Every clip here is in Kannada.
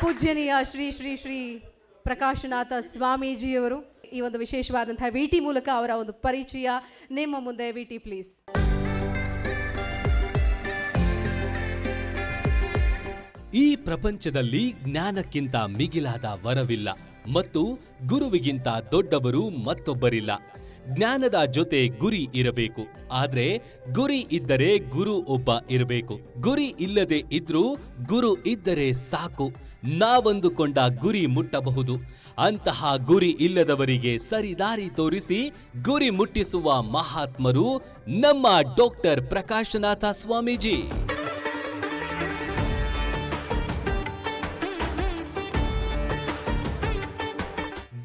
ಪೂಜ್ಯನೀಯ ಶ್ರೀ ಶ್ರೀ ಶ್ರೀ ಪ್ರಕಾಶನಾಥ ಸ್ವಾಮೀಜಿಯವರು ಈ ಒಂದು ವಿಶೇಷವಾದಂತಹ ವಿಟಿ ಮೂಲಕ ಅವರ ಒಂದು ಪರಿಚಯ. ನಿಮ್ಮ ಮುಂದೆ ವಿಟಿ ಪ್ಲೀಸ್ ಈ ಪ್ರಪಂಚದಲ್ಲಿ ಜ್ಞಾನಕ್ಕಿಂತ ಮಿಗಿಲಾದ ವರವಿಲ್ಲ ಮತ್ತು ಗುರುವಿಗಿಂತ ದೊಡ್ಡವರು ಮತ್ತೊಬ್ಬರಿಲ್ಲ. ಜ್ಞಾನದ ಜೊತೆ ಗುರಿ ಇರಬೇಕು. ಆದ್ರೆ ಗುರಿ ಇದ್ದರೆ ಗುರು ಒಬ್ಬ ಇರಬೇಕು. ಗುರಿ ಇಲ್ಲದೆ ಇದ್ರೂ ಗುರು ಇದ್ದರೆ ಸಾಕು. ನಾವಂದುಕೊಂಡ ಗುರಿ ಮುಟ್ಟಬಹುದು. ಅಂತಹ ಗುರಿ ಇಲ್ಲದವರಿಗೆ ಸರಿದಾರಿ ತೋರಿಸಿ ಗುರಿ ಮುಟ್ಟಿಸುವ ಮಹಾತ್ಮರು ನಮ್ಮ ಡಾಕ್ಟರ್ ಪ್ರಕಾಶನಾಥ ಸ್ವಾಮೀಜಿ.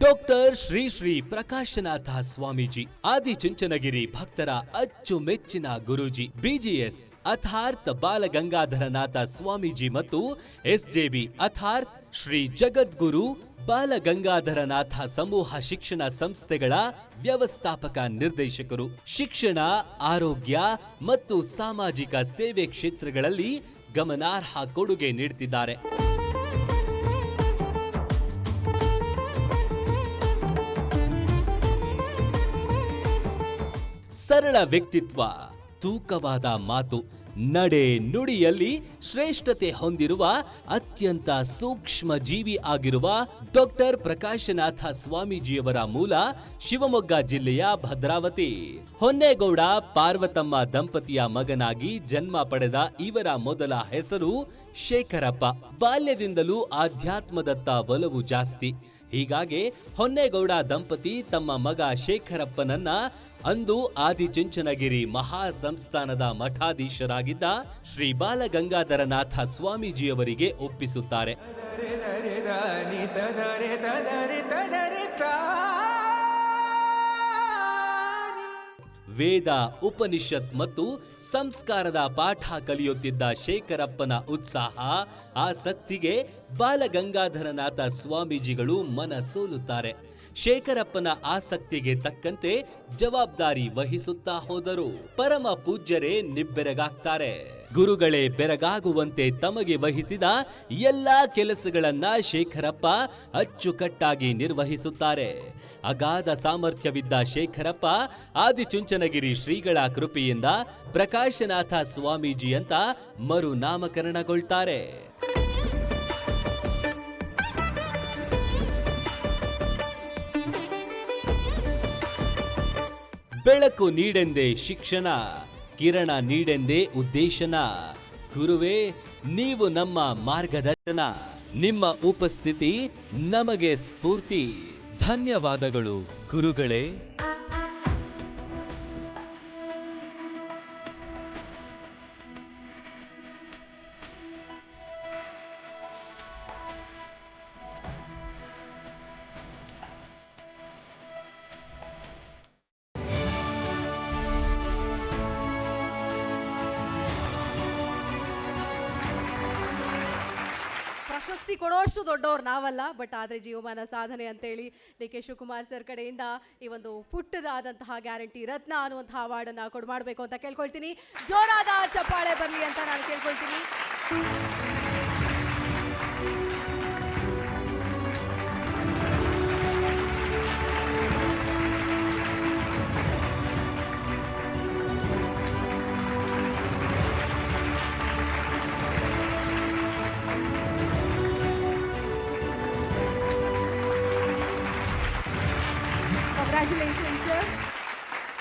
ಡಾಕ್ಟರ್ ಶ್ರೀ ಶ್ರೀ ಪ್ರಕಾಶನಾಥ ಸ್ವಾಮೀಜಿ ಆದಿಚುಂಚನಗಿರಿ ಭಕ್ತರ ಅಚ್ಚುಮೆಚ್ಚಿನ ಗುರೂಜಿ ಬಿಜಿಎಸ್ ಅಥಾರ್ಥ ಬಾಲಗಂಗಾಧರನಾಥ ಸ್ವಾಮೀಜಿ ಮತ್ತು ಎಸ್ಜೆಬಿ ಅಥಾರ್ತ್ ಶ್ರೀ ಜಗದ್ಗುರು ಬಾಲಗಂಗಾಧರನಾಥ ಸಮೂಹ ಶಿಕ್ಷಣ ಸಂಸ್ಥೆಗಳ ವ್ಯವಸ್ಥಾಪಕ ನಿರ್ದೇಶಕರು. ಶಿಕ್ಷಣ, ಆರೋಗ್ಯ ಮತ್ತು ಸಾಮಾಜಿಕ ಸೇವೆ ಕ್ಷೇತ್ರಗಳಲ್ಲಿ ಗಮನಾರ್ಹ ಕೊಡುಗೆ ನೀಡುತ್ತಿದ್ದಾರೆ ಸರಳ ವ್ಯಕ್ತಿತ್ವ, ತೂಕವಾದ ಮಾತು, ನಡೆ ನುಡಿಯಲ್ಲಿ ಶ್ರೇಷ್ಠತೆ ಹೊಂದಿರುವ, ಅತ್ಯಂತ ಸೂಕ್ಷ್ಮ ಜೀವಿ ಆಗಿರುವ ಡಾಕ್ಟರ್ ಪ್ರಕಾಶನಾಥ ಸ್ವಾಮೀಜಿಯವರ ಮೂಲ ಶಿವಮೊಗ್ಗ ಜಿಲ್ಲೆಯ ಭದ್ರಾವತಿ. ಹೊನ್ನೇಗೌಡ ಪಾರ್ವತಮ್ಮ ದಂಪತಿಯ ಮಗನಾಗಿ ಜನ್ಮ ಪಡೆದ ಇವರ ಮೊದಲ ಹೆಸರು ಶೇಖರಪ್ಪ. ಬಾಲ್ಯದಿಂದಲೂ ಆಧ್ಯಾತ್ಮದತ್ತ ಒಲವು ಜಾಸ್ತಿ. ಹೀಗಾಗಿ ಹೊನ್ನೇಗೌಡ ದಂಪತಿ ತಮ್ಮ ಮಗ ಶೇಖರಪ್ಪನನ್ನ ಅಂದು ಆದಿಚುಂಚನಗಿರಿ ಮಹಾ ಸಂಸ್ಥಾನದ ಮಠಾಧೀಶರಾಗಿದ್ದ ಶ್ರೀ ಬಾಲಗಂಗಾಧರನಾಥ ಸ್ವಾಮೀಜಿಯವರಿಗೆ ಒಪ್ಪಿಸುತ್ತಾರೆ. ವೇದ ಉಪನಿಷತ್ ಮತ್ತು ಸಂಸ್ಕಾರದ ಪಾಠ ಕಲಿಯುತ್ತಿದ್ದ ಶೇಖರಪ್ಪನ ಉತ್ಸಾಹ ಆಸಕ್ತಿಗೆ ಬಾಲಗಂಗಾಧರನಾಥ ಸ್ವಾಮೀಜಿಗಳು ಮನ ಸೋಲುತ್ತಾರೆ ಶೇಖರಪ್ಪನ ಆಸಕ್ತಿಗೆ ತಕ್ಕಂತೆ ಜವಾಬ್ದಾರಿ ವಹಿಸುತ್ತಾ ಹೋದರು. ಪರಮ ಪೂಜ್ಯರೇ ನಿಬ್ಬೆರಗಾಗ್ತಾರೆ. ಗುರುಗಳೇ ಬೆರಗಾಗುವಂತೆ ತಮಗೆ ವಹಿಸಿದ ಎಲ್ಲಾ ಕೆಲಸಗಳನ್ನ ಶೇಖರಪ್ಪ ಅಚ್ಚುಕಟ್ಟಾಗಿ ನಿರ್ವಹಿಸುತ್ತಾರೆ. ಅಗಾಧ ಸಾಮರ್ಥ್ಯವಿದ್ದ ಶೇಖರಪ್ಪ ಆದಿಚುಂಚನಗಿರಿ ಶ್ರೀಗಳ ಕೃಪೆಯಿಂದ ಪ್ರಕಾಶನಾಥ ಸ್ವಾಮೀಜಿ ಅಂತ ಮರು ಬೆಳಕು ನೀಡೆಂದೇ ಶಿಕ್ಷಣ, ಕಿರಣ ನೀಡೆಂದೇ ಉದ್ದೇಶನ. ಗುರುವೇ, ನೀವು ನಮ್ಮ ಮಾರ್ಗದರ್ಶನ. ನಿಮ್ಮ ಉಪಸ್ಥಿತಿ ನಮಗೆ ಸ್ಫೂರ್ತಿ. ಧನ್ಯವಾದಗಳು ಗುರುಗಳೇ. ಪ್ರಶಸ್ತಿ ಕೊಡುವಷ್ಟು ದೊಡ್ಡವ್ರು ನಾವಲ್ಲ ಬಟ್ ಆದರೆ ಜೀವಮಾನ ಸಾಧನೆ ಅಂತೇಳಿ ಡಿ ಕೆ ಶಿವಕುಮಾರ್ ಸರ್ ಕಡೆಯಿಂದ ಈ ಒಂದು ಪುಟ್ಟದಾದಂತಹ ಗ್ಯಾರಂಟಿ, ರತ್ನ ಅನ್ನುವಂತಹ ಅವಾರ್ಡನ್ನು ಕೊಡು ಮಾಡಬೇಕು ಅಂತ ಕೇಳ್ಕೊಳ್ತೀನಿ. ಜೋರಾದ ಚಪ್ಪಾಳೆ ಬರಲಿ ಅಂತ ನಾನು ಕೇಳ್ಕೊಳ್ತೀನಿ. 来这里这